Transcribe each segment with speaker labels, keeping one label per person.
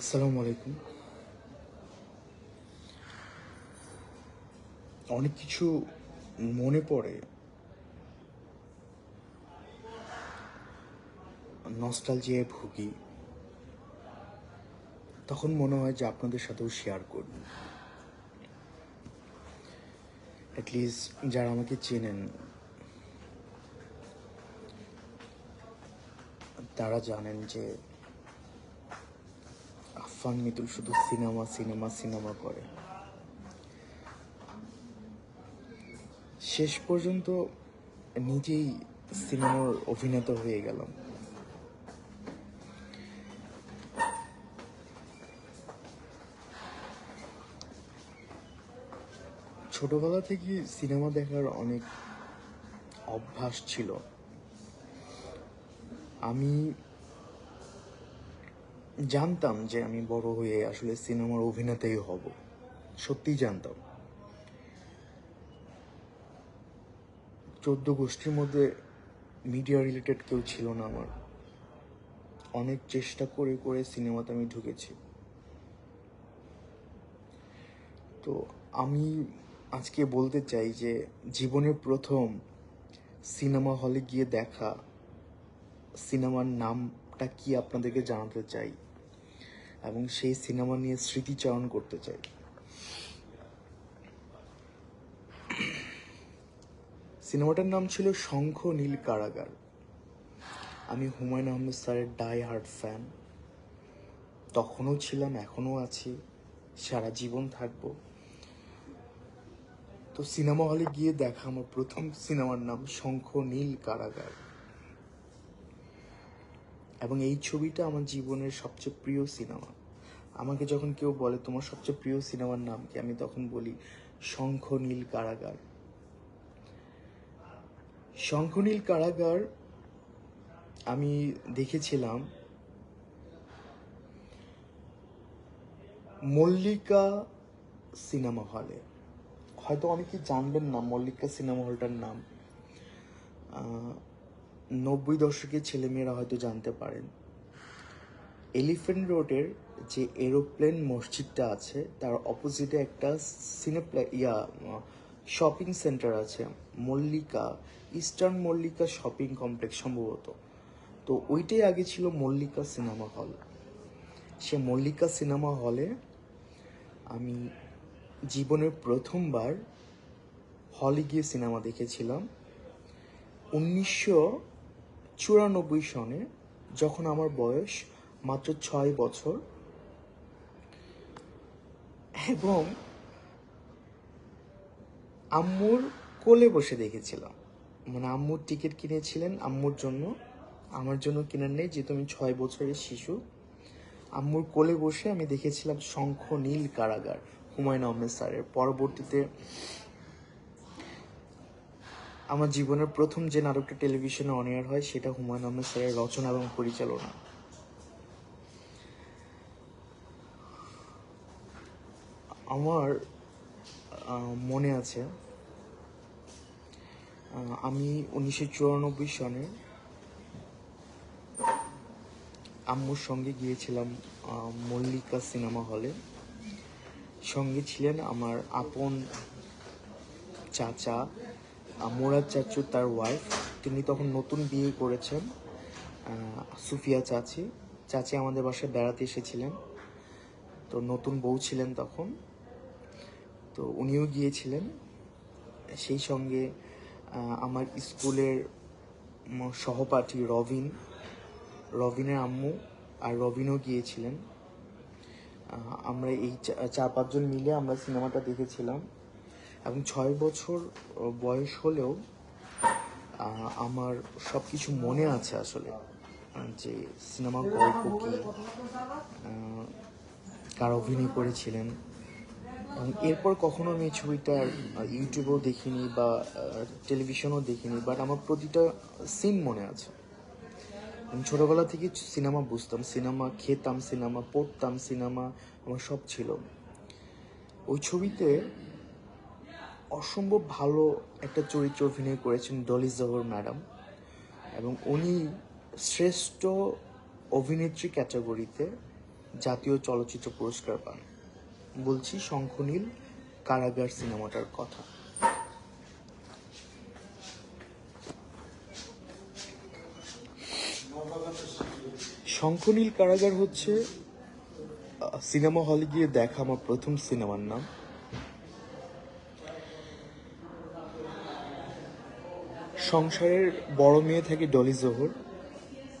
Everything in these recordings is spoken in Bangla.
Speaker 1: আসসালামু আলাইকুম। অনেক কিছু মনে পড়ে। নস্টালজিয়ায় ভুগি। তখন মনে হয় যে আপনাদের সাথেও শেয়ার করব। অ্যাটলিস্ট যারা আমাকে চেনেন, তারা জানেন যে আফান মিতুল শুধু সিনেমা সিনেমা সিনেমা করে। শেষ পর্যন্ত নিজেই সিনেমার অভিনেতা হয়ে গেলাম। ছোটবেলা থেকে সিনেমা দেখার অনেক অভ্যাস ছিল। আমি জানতাম যে আমি বড় হয়ে আসলে সিনেমার অভিনেতাই হব। সত্যিই জানতাম। চোদ্দ গোষ্ঠীর মধ্যে মিডিয়া রিলেটেড কেউ ছিল না আমার। অনেক চেষ্টা করে করে সিনেমাতে আমি ঢুকেছি। তো আমি আজকে বলতে চাই যে জীবনের প্রথম সিনেমা হলে গিয়ে দেখা, সিনেমার নামটা কি আপনাদেরকে জানাতে চাই? এবং সেই সিনেমা নিয়ে স্মৃতিচারণ করতে চাই। সিনেমাটার নাম ছিল শঙ্খ নীল কারাগার। আমি হুমায়ুন আহমেদ স্যারের ডাই হার্ট ফ্যান তখনও ছিলাম, এখনও আছি, সারা জীবন থাকব। তো সিনেমা হলে গিয়ে দেখা আমার প্রথম সিনেমার নাম শঙ্খ নীল কারাগার। এবং এই ছবিটা আমার জীবনের সবচেয়ে প্রিয় সিনেমা। আমাকে যখন কেউ বলে, তোমার সবচেয়ে প্রিয় সিনেমার নাম কি? আমি তখন বলি, শঙ্খ নীল কারাগার। শঙ্খ নীল কারাগার আমি দেখেছিলাম মল্লিকা সিনেমা হলে। হয়তো অনেকে জানবেন না মল্লিকা সিনেমা হলটার নাম। নব্বই দশকের ছেলেমেয়েরা হয়তো জানতে পারেন। এলিফেন্ট রোডের যে এরোপ্লেন মসজিদটা আছে, তার অপোজিটে একটা সিনেপ্লে ইয়া শপিং সেন্টার আছে, Mallika eastern Mallika shopping complex সম্ভবত। তো ওইটাই আগে ছিল মল্লিকা সিনেমা হল সে মল্লিকা সিনেমা হলে আমি জীবনের প্রথমবার হলে গিয়ে সিনেমা দেখেছিলাম। উনিশশো চুরানব্বই সনে যখন আমার বয়স মাত্র ছয় বছর, এবং আম্মুর কোলে বসে দেখেছিলাম। মানে আম্মুর টিকিট কিনেছিলেন, আম্মুর জন্য। আমার জন্য কেনার নেই, যেহেতু আমি ছয় বছরের শিশু। আম্মুর কোলে বসে আমি দেখেছিলাম শঙ্খ নীল কারাগার, হুমায়ুন আহমেদ স্যারের। পরবর্তীতে আমার জীবনের প্রথম যে নাটকটা টেলিভিশনে অন এয়ার হয়, সেটা হুমায়ুন আহমেদ স্যারের রচনা এবং পরিচালনা। আমার মনে আছে আমি উনিশশো চুরানব্বই সনে আম্মুর সঙ্গে গিয়েছিলাম মল্লিকা সিনেমা হলে। সঙ্গে ছিলেন আমার আপন চাচা মুরাদ চাচু, তার ওয়াইফ তিনি তখন নতুন বিয়ে করেছেন সুফিয়া চাচি। চাচি আমাদের বাসায় বেড়াতে এসেছিলেন। তো নতুন বউ ছিলেন তখন। তো উনিও গিয়েছিলেন। সেই সঙ্গে আমার স্কুলের সহপাঠী রবিন, রবিনের আম্মু আর রবিনও গিয়েছিলেন। আমরা এই চার পাঁচজন মিলে আমরা সিনেমাটা দেখেছিলাম। এবং ছয় বছর বয়স হলেও আমার সব কিছু মনে আছে আসলে যে সিনেমা গল্প কি কার অভিনয় করেছিলেন। এবং এরপর কখনো আমি এই ছবিটা ইউটিউবেও দেখিনি বা টেলিভিশনেও দেখিনি বাট আমার প্রতিটা সিন মনে আছে। আমি ছোটবেলা থেকে সিনেমা বুঝতাম, সিনেমা খেতাম, সিনেমা পড়তাম, সিনেমা আমার সব ছিল। ওই ছবিতে অসম্ভব ভালো একটা চরিত্র অভিনয় করেছেন ডলি জহর ম্যাডাম। এবং উনি শ্রেষ্ঠ অভিনেত্রী ক্যাটাগরিতে জাতীয় চলচ্চিত্র পুরস্কার পান। বলছি শঙ্খনীল কারাগার সিনেমাটার কথা। শঙ্খনীল কারাগার হচ্ছে সিনেমা হলে গিয়ে দেখা আমার প্রথম সিনেমার নাম। সংসারের বড় মেয়ে থাকে ডলি জোহর।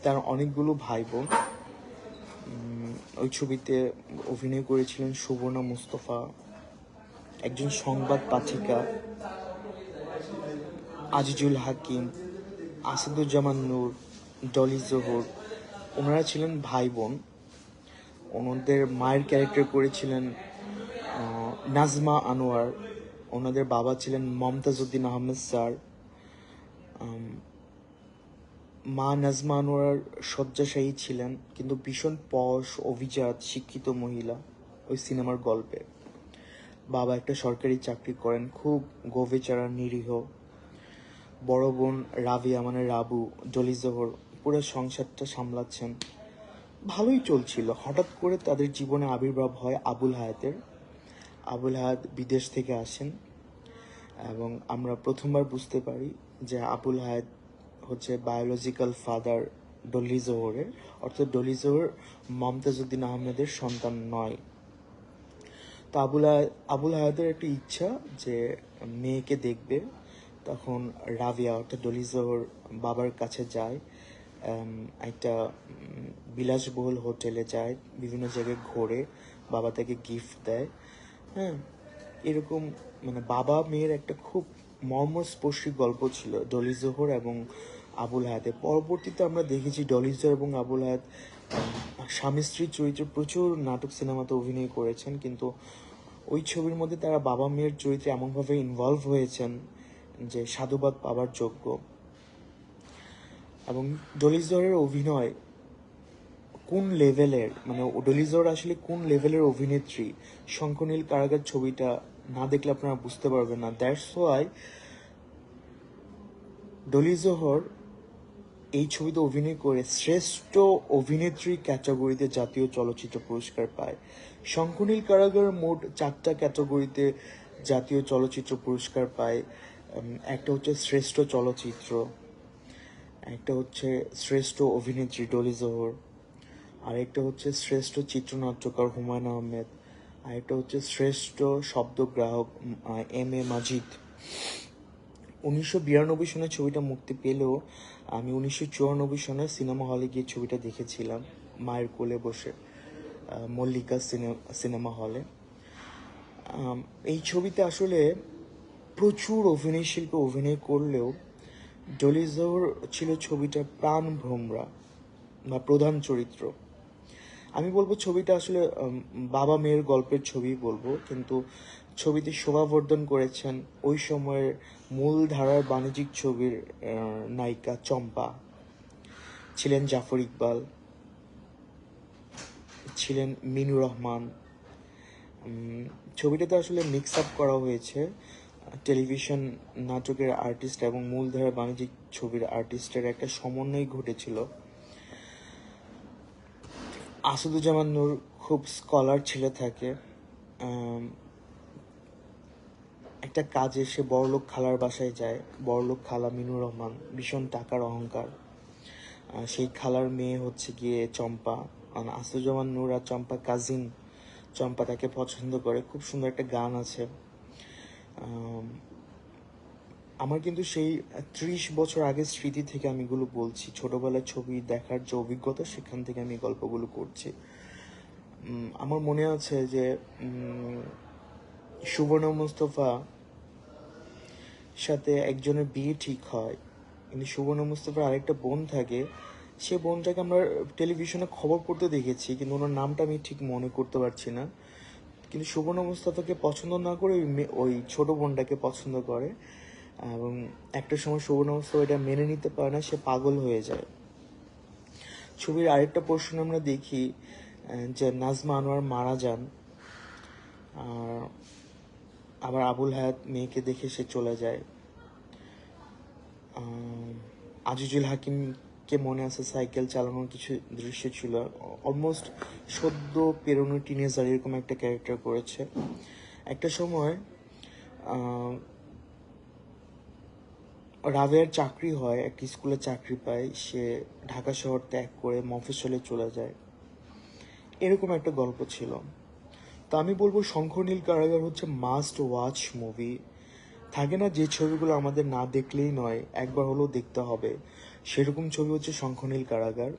Speaker 1: তার অনেকগুলো ভাই বোন ওই ছবিতে অভিনয় করেছিলেন সুবর্ণা মুস্তফা, একজন সংবাদ পাঠিকা, আজিজুল হাকিম, আসাদুজ্জামান নূর, ডলি জোহর। ওনারা ছিলেন ভাই বোন ওনাদের মায়ের ক্যারেক্টার করেছিলেন নাজমা আনোয়ার। ওনাদের বাবা ছিলেন মমতাজউদ্দিন আহমেদ স্যার। মা নাজমা আনোয়ার শয্যাশায়ী ছিলেন, কিন্তু ভীষণ পশ অভিজাত, শিক্ষিত মহিলা ওই সিনেমার গল্পে। বাবা একটা সরকারি চাকরি করেন, খুব গোবেচারা, নিরীহ। বড় বোন রাবিয়া মানে রাবু ডলি জোহর, পুরো সংসারটা সামলাচ্ছেন। ভালোই চলছিল, হঠাৎ করে তাদের জীবনে আবির্ভাব হয় আবুল হায়াতের। আবুল হায়াত বিদেশ থেকে আসেন এবং আমরা প্রথমবার বুঝতে পারি যে আবুল হায়াত হচ্ছে বায়োলজিক্যাল ফাদার ডলি জোহরের, অর্থাৎ ডলি জোহর মমতাজউদ্দিন আহমেদের সন্তান নয়। তো আবুল আবুল হায়াতের একটা ইচ্ছা যে মেয়েকে দেখবে, তখন রাবিয়া, অর্থাৎ ডলি জোহর বাবার কাছে যায় একটা বিলাসবহুল হোটেলে যায়, বিভিন্ন জায়গায় ঘোরে, বাবা তাকে গিফট দেয় হ্যাঁ? এরকম মানে বাবা মেয়ের একটা খুব মর্মস্পর্শী গল্প ছিল ডলি জোহর এবং আবুল হায়াতের। পরবর্তীতে আমরা দেখেছি ডলি জোহর এবং আবুল হায়াত স্বামী স্ত্রীর চরিত্রে প্রচুর নাটক সিনেমাতে অভিনয় করেছেন, কিন্তু ওই ছবির মধ্যে তারা বাবা মেয়ের চরিত্রে এমনভাবে ইনভলভ হয়েছেন যে সাধুবাদ পাবার যোগ্য। এবং ডলিজরের অভিনয় কোন লেভেলের মানে ডলিজর আসলে কোন লেভেলের অভিনেত্রী? শঙ্কনীল কারাগার ছবিটা না দেখলে আপনারা বুঝতে পারবেন না। দ্যাটস ওয়াই ডলিজহর এই ছবিতে অভিনয় করে শ্রেষ্ঠ অভিনেত্রী ক্যাটাগরিতে জাতীয় চলচ্চিত্র পুরস্কার পায়। শঙ্কনীল কারাগার মোট চারটা ক্যাটাগরিতে জাতীয় চলচ্চিত্র পুরস্কার পায়। একটা হচ্ছে শ্রেষ্ঠ চলচ্চিত্র, একটা হচ্ছে শ্রেষ্ঠ অভিনেত্রী ডলি জোহর আরেকটা হচ্ছে শ্রেষ্ঠ চিত্রনাট্যকার হুমায়ুন আহমেদ। আরেকটা হচ্ছে শ্রেষ্ঠ শব্দগ্রাহক এম এ মাজিদ। উনিশশো বিরানব্বই সনে ছবিটা মুক্তি পেলেও আমি উনিশশো চুরানব্বই সনে সিনেমা হলে গিয়ে ছবিটা দেখেছিলাম মায়ের কোলে বসে মল্লিকা সিনে- সিনেমা হলে। এই ছবিতে আসলে প্রচুর অভিনয় শিল্পে অভিনয় করলেও ডলিজোর ছিল ছবিটার প্রাণ ভ্রমরা বা প্রধান চরিত্র। আমি বলব ছবিটা আসলে বাবা মেয়ের গল্পের ছবি বলব, কিন্তু ছবিতে শোভাবর্ধন করেছেন ওই সময়ের মূল ধারার বাণিজ্যিক ছবির নায়িকা চম্পা। ছিলেন জাফর ইকবাল, ছিলেন মিনু রহমান। ছবিটাতে আসলে মিক্স আপ করা হয়েছে, টেলিভিশন নাটকের আর্টিস্ট এবং মূলধারা বাণিজ্যিক ছবির আর্টিস্টের একটা সমন্বয় ঘটেছিল। আসাদুজ্জামান নূর খুব স্কলার ছেলে থাকে। একটা কাজে সে বড়লোক খালার বাসায় যায়। বড়লোক খালা মিনুর রহমান, ভীষণ টাকার অহংকার। সেই খালার মেয়ে হচ্ছে গিয়ে চম্পা। আর আসাদুজ্জামান নূর আর চম্পা কাজিন চম্পা তাকে পছন্দ করে। খুব সুন্দর একটা গান আছে। আমার কিন্তু সেই ত্রিশ বছর আগের স্মৃতি থেকে আমি এগুলো বলছি। ছোটবেলার ছবি দেখার যে অভিজ্ঞতা, সেখান থেকে আমি গল্পগুলো করছি। আমার মনে আছে যে সুবর্ণ মুস্তফা সাথে একজনের বিয়ে ঠিক হয়। কিন্তু সুবর্ণ মুস্তফার আরেকটা বোন থাকে। সে বোনটাকে আমরা টেলিভিশনে খবর পড়তে দেখেছি, কিন্তু ওনার নামটা আমি ঠিক মনে করতে পারছি না। কিন্তু সুবর্ণ মুস্তফাকে পছন্দ না করে ওই ছোট বোনটাকে পছন্দ করে। এবং একটা সময় সুবর্ণ মুস্তাফা এটা মেনে নিতে পারে না, সে পাগল হয়ে যায়। ছবির আরেকটা পোর্শন আমরা দেখি যে নাজমা আনোয়ার মারা যান, আর আবার আবুল হায়াত মেয়েকে দেখে সে চলে যায়। আজিজুল হাকিম কে মনে আছে সাইকেল চালানোর কিছু দৃশ্য ছিল। অলমোস্ট সদ্য পেরোনো টিনেজার এরকম একটা ক্যারেক্টার করেছে। একটা সময় রাবেয়ার চাকরি হয়, একটা স্কুলে চাকরি পায়, সে ঢাকা শহর ত্যাগ করে মফস্বলে চলে যায়। এরকম একটা গল্প ছিল। তো আমি বলব শঙ্খনীল কারাগার হচ্ছে মাস্ট ওয়াচ মুভি থাকে না, যে ছবিগুলো আমাদের না দেখলেই নয়, একবার হলেও দেখতে হবে। সেরকম ছবি হচ্ছে শঙ্খনীল কারাগার।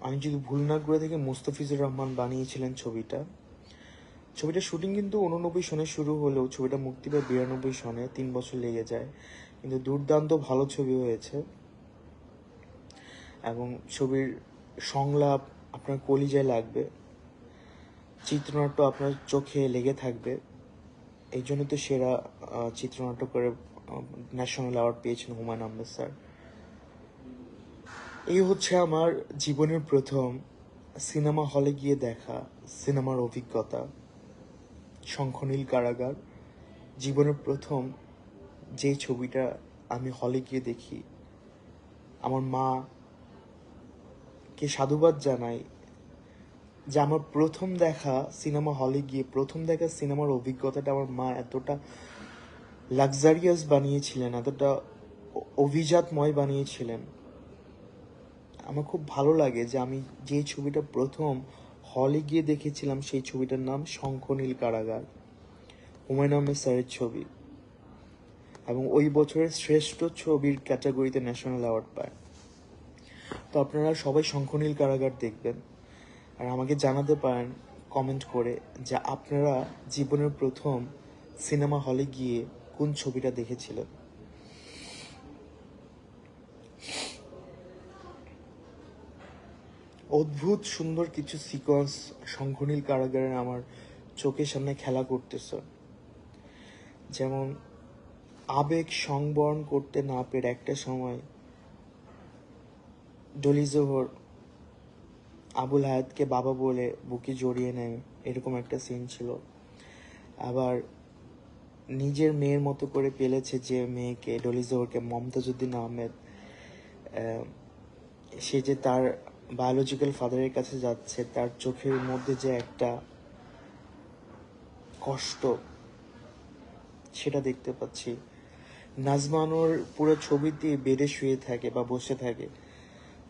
Speaker 1: আমি যদি ভুল না করে থেকে, মুস্তাফিজুর রহমান বানিয়েছিলেন ছবিটা। ছবিটার শুটিং কিন্তু উননব্বই সনে শুরু হলেও ছবিটা মুক্তি পায় বিরানব্বই সনে, তিন বছর লেগে যায়। কিন্তু দুর্দান্ত ভালো ছবি হয়েছে। এবং ছবির সংলাপ আপনার কলিজায় লাগবে। চিত্রনাট্য আপনার চোখে লেগে থাকবে। এই জন্য তো সেরা চিত্রনাট্য করে ন্যাশনাল অ্যাওয়ার্ড পেয়েছেন হুমায়ুন আহমেদ স্যার। এই হচ্ছে আমার জীবনের প্রথম সিনেমা হলে গিয়ে দেখা সিনেমার অভিজ্ঞতা। শঙ্খনীল কারাগার। জীবনের প্রথম যে ছবিটা আমি হলে গিয়ে দেখি, আমার মা কে সাধুবাদ জানাই যে আমার প্রথম দেখা সিনেমা হলে গিয়ে, প্রথম দেখা সিনেমার অভিজ্ঞতাটা আমার মা এতটা লাক্সারিয়াস বানিয়েছিলেন, এতটা অভিজাতময় বানিয়েছিলেন। আমার খুব ভালো লাগে যে আমি যে ছবিটা প্রথম হলে গিয়ে দেখেছিলাম সেই ছবিটার নাম শঙ্খনীল কারাগার। হুমায়ুন আহমেদ স্যারের ছবি। এবং ওই বছরের শ্রেষ্ঠ ছবির ক্যাটাগরিতে ন্যাশনাল অ্যাওয়ার্ড পায়। তো আপনারা সবাই শঙ্খনীল কারাগার দেখবেন। আর আমাকে জানাতে পারেন কমেন্ট করে যে আপনারা জীবনের প্রথম সিনেমা হলে গিয়ে কোন ছবিটা দেখেছিলেন। অদ্ভুত সুন্দর কিছু সিকোয়েন্স শঙ্খনীল কারাগারে আমার চোখের সামনে খেলা করতেছে। যেমন, আবেগ সংবরণ করতে না পেরে একটা সময় ডলি জোহর আবুল হায়াতকে বাবা বলে বুকে জড়িয়ে নেয়, এরকম একটা সিন ছিল। আবার নিজের মেয়ের মতো করে পেলেছে যে মেয়েকে ডলি জোহরকে মমতাজুদ্দিন আহমেদ সে যে তার বায়োলজিক্যাল ফাদারের কাছে যাচ্ছে, তার চোখের মধ্যে যে একটা কষ্ট, সেটা দেখতে পাচ্ছি। নাজমানোর পুরো ছবিতে বেডে শুয়ে থাকে বা বসে থাকে।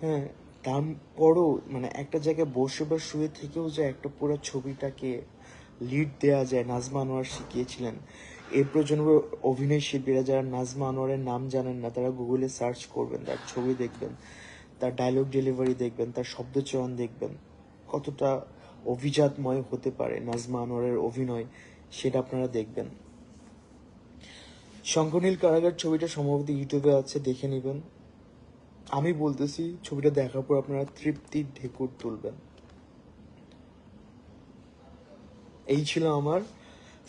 Speaker 1: হ্যাঁ তারপরও মানে একটা জায়গায় বসে বা শুয়ে থেকেও যে একটা পুরো ছবিটাকে লিড দেওয়া যায় নাজমা আনোয়ার শিখিয়েছিলেন। এই প্রজন্মের অভিনয় শিল্পীরা যারা নাজমা আনোয়ারের নাম জানেন না, তারা গুগলে সার্চ করবেন, তার ছবি দেখবেন। তার ডায়লগ ডেলিভারি দেখবেন, তার শব্দচয়ন দেখবেন, কতটা অভিজাতময় হতে পারে নাজমা আনোয়ারের অভিনয় সেটা আপনারা দেখবেন। শঙ্কনীল কারাগার ছবিটা সম্ভবত ইউটিউবে আছে, দেখে নেবেন। আমি বলতেছি, ছবিটা দেখার পর আপনারা তৃপ্তির ঢেকুর তুলবেন। এই ছিল আমার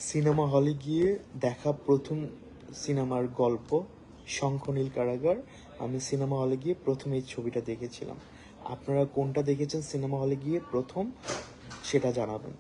Speaker 1: সিনেমা হলে গিয়ে দেখা প্রথম সিনেমার গল্প শঙ্খনীল কারাগার। আমি সিনেমা হলে গিয়ে প্রথম এই ছবিটা দেখেছিলাম। আপনারা কোনটা দেখেছেন সিনেমা হলে গিয়ে প্রথম, সেটা জানাবেন।